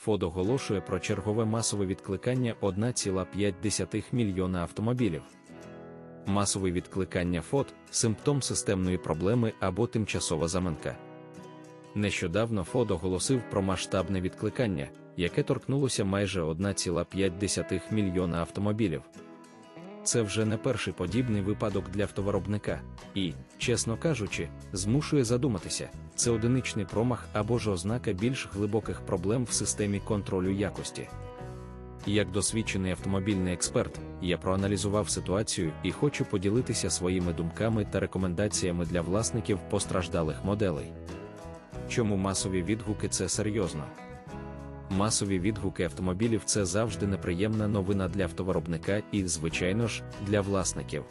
ФОД оголошує про чергове масове відкликання 1,5 мільйона автомобілів. Масове відкликання ФОД симптом системної проблеми або тимчасова заминка. Нещодавно ФОД оголосив про масштабне відкликання, яке торкнулося майже 1,5 мільйона автомобілів. Це вже не перший подібний випадок для автовиробника, і, чесно кажучи, змушує задуматися, це одиничний промах або ж ознака більш глибоких проблем в системі контролю якості. Як досвідчений автомобільний експерт, я проаналізував ситуацію і хочу поділитися своїми думками та рекомендаціями для власників постраждалих моделей. Чому масові відгуки це серйозно? Масові відгуки автомобілів це завжди неприємна новина для автовиробника і, звичайно ж, для власників.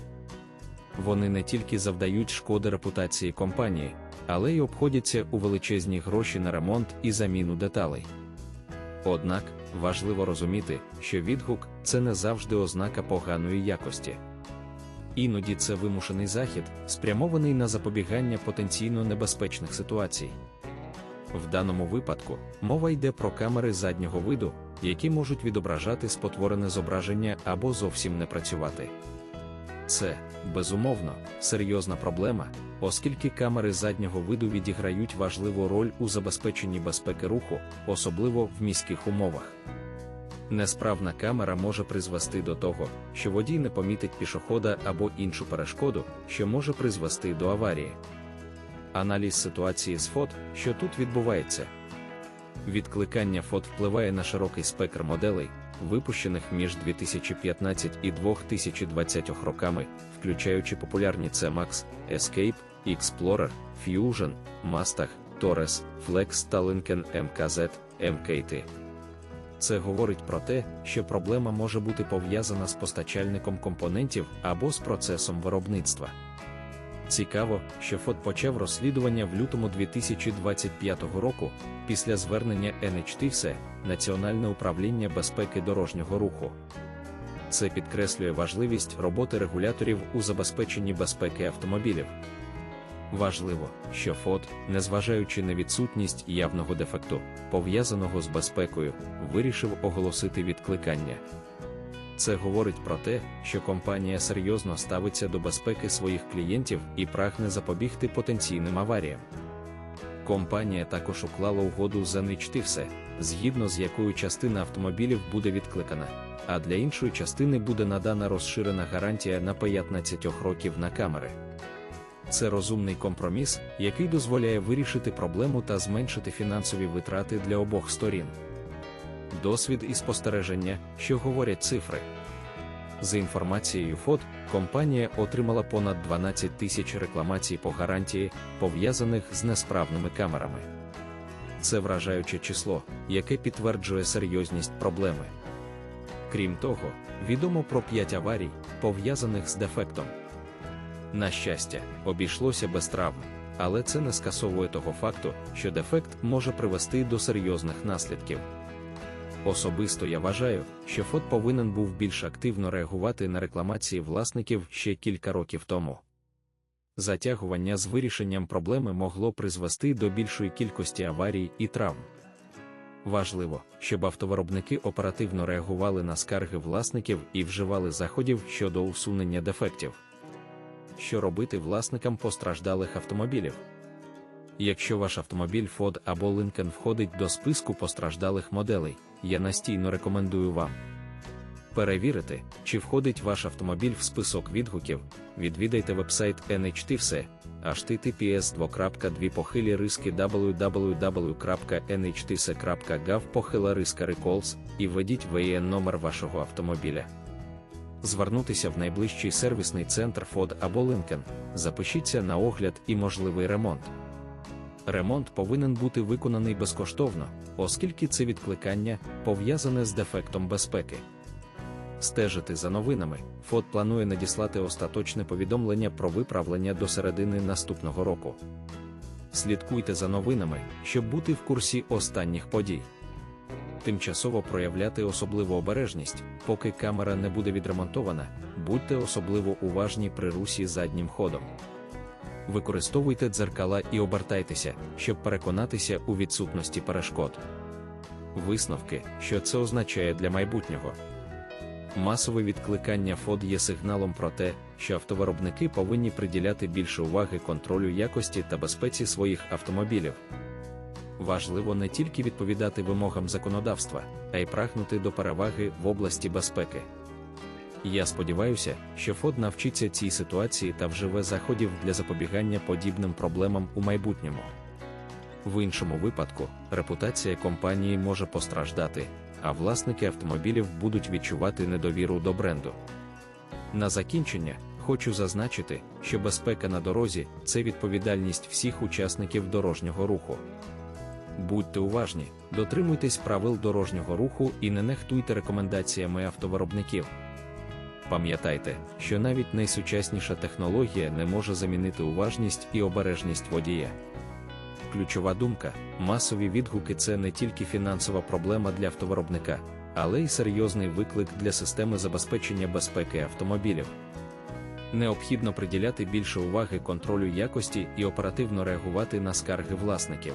Вони не тільки завдають шкоди репутації компанії, але й обходяться у величезні гроші на ремонт і заміну деталей. Однак важливо розуміти, що відгук це не завжди ознака поганої якості. Іноді це вимушений захід, спрямований на запобігання потенційно небезпечних ситуацій. В даному випадку мова йде про камери заднього виду, які можуть відображати спотворене зображення або зовсім не працювати. Це, безумовно, серйозна проблема, оскільки камери заднього виду відіграють важливу роль у забезпеченні безпеки руху, особливо в міських умовах. Несправна камера може призвести до того, що водій не помітить пішохода або іншу перешкоду, що може призвести до аварії. Аналіз ситуації з фот, що тут відбувається. Відкликання фот впливає на широкий спектр моделей, випущених між 2015 і 2020 роками, включаючи популярні C-Max, Escape, Explorer, Fusion, Mustang, Torres, Flex та Lincoln MKZ, MKT. Це говорить про те, що проблема може бути пов'язана з постачальником компонентів або з процесом виробництва. Цікаво, що ФОД почав розслідування в лютому 2025 року після звернення NHTSE Національне управління безпеки дорожнього руху. Це підкреслює важливість роботи регуляторів у забезпеченні безпеки автомобілів. Важливо, що ФОД, незважаючи на відсутність явного дефекту, пов'язаного з безпекою, вирішив оголосити відкликання. Це говорить про те, що компанія серйозно ставиться до безпеки своїх клієнтів і прагне запобігти потенційним аваріям. Компанія також уклала угоду з NHTSE, згідно з якою частина автомобілів буде відкликана, а для іншої частини буде надана розширена гарантія на 15 років на камери. Це розумний компроміс, який дозволяє вирішити проблему та зменшити фінансові витрати для обох сторін. Досвід і спостереження, що говорять цифри. За інформацією ФОД, компанія отримала понад 12 тисяч рекламацій по гарантії, пов'язаних з несправними камерами. Це вражаюче число, яке підтверджує серйозність проблеми. Крім того, відомо про 5 аварій, пов'язаних з дефектом. На щастя, обійшлося без травм, але це не скасовує того факту, що дефект може привести до серйозних наслідків. Особисто я вважаю, що ФОД повинен був більш активно реагувати на рекламації власників ще кілька років тому. Затягування з вирішенням проблеми могло призвести до більшої кількості аварій і травм. Важливо, щоб автовиробники оперативно реагували на скарги власників і вживали заходів щодо усунення дефектів. Що робити власникам постраждалих автомобілів? Якщо ваш автомобіль Ford або Lincoln входить до списку постраждалих моделей, я настійно рекомендую вам перевірити, чи входить ваш автомобіль в список відгуків. Відвідайте вебсайт NHTVSE, https 2 похилі риски похила риска recalls і введіть VN номер вашого автомобіля. Звернутися в найближчий сервісний центр Ford або Lincoln, запишіться на огляд і можливий ремонт. Ремонт повинен бути виконаний безкоштовно, оскільки це відкликання пов'язане з дефектом безпеки. Стежити за новинами, ФОД планує надіслати остаточне повідомлення про виправлення до середини наступного року. Слідкуйте за новинами, щоб бути в курсі останніх подій. Тимчасово проявляти особливу обережність, поки камера не буде відремонтована, будьте особливо уважні при русі заднім ходом використовуйте дзеркала і обертайтеся, щоб переконатися у відсутності перешкод. Висновки, що це означає для майбутнього. Масове відкликання ФОД є сигналом про те, що автовиробники повинні приділяти більше уваги контролю якості та безпеці своїх автомобілів. Важливо не тільки відповідати вимогам законодавства, а й прагнути до переваги в області безпеки. Я сподіваюся, що ФОД навчиться цій ситуації та вживе заходів для запобігання подібним проблемам у майбутньому. В іншому випадку, репутація компанії може постраждати, а власники автомобілів будуть відчувати недовіру до бренду. На закінчення хочу зазначити, що безпека на дорозі це відповідальність всіх учасників дорожнього руху. Будьте уважні, дотримуйтесь правил дорожнього руху і не нехтуйте рекомендаціями автовиробників. Пам'ятайте, що навіть найсучасніша технологія не може замінити уважність і обережність водія. Ключова думка: масові відгуки це не тільки фінансова проблема для автовиробника, але й серйозний виклик для системи забезпечення безпеки автомобілів. Необхідно приділяти більше уваги контролю якості і оперативно реагувати на скарги власників.